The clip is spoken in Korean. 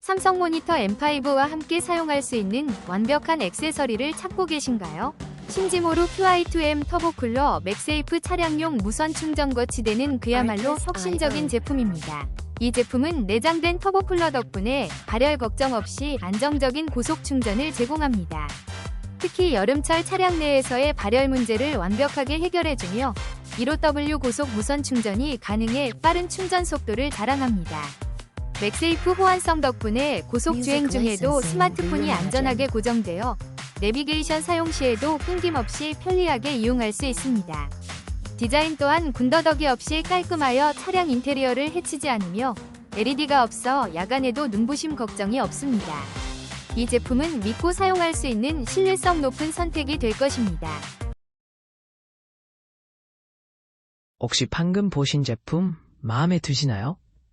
삼성 모니터 M5와 함께 사용할 수 있는 완벽한 액세서리를 찾고 계신가요? 신지모루 QI2M 터보 쿨러 맥세이프 차량용 무선 충전 거치대는 그야말로 혁신적인 제품입니다. 이 제품은 내장된 터보 쿨러 덕분에 발열 걱정 없이 안정적인 고속 충전을 제공합니다. 특히 여름철 차량 내에서의 발열 문제를 완벽하게 해결해주며 15W 고속 무선 충전이 가능해 빠른 충전 속도를 자랑합니다. 맥세이프 호환성 덕분에 고속 주행 중에도 스마트폰이 안전하게 고정되어 내비게이션 사용 시에도 끊김없이 편리하게 이용할 수 있습니다. 디자인 또한 군더더기 없이 깔끔하여 차량 인테리어를 해치지 않으며 LED가 없어 야간에도 눈부심 걱정이 없습니다. 이 제품은 믿고 사용할 수 있는 신뢰성 높은 선택이 될 것입니다. 혹시 방금 보신 제품 마음에 드시나요?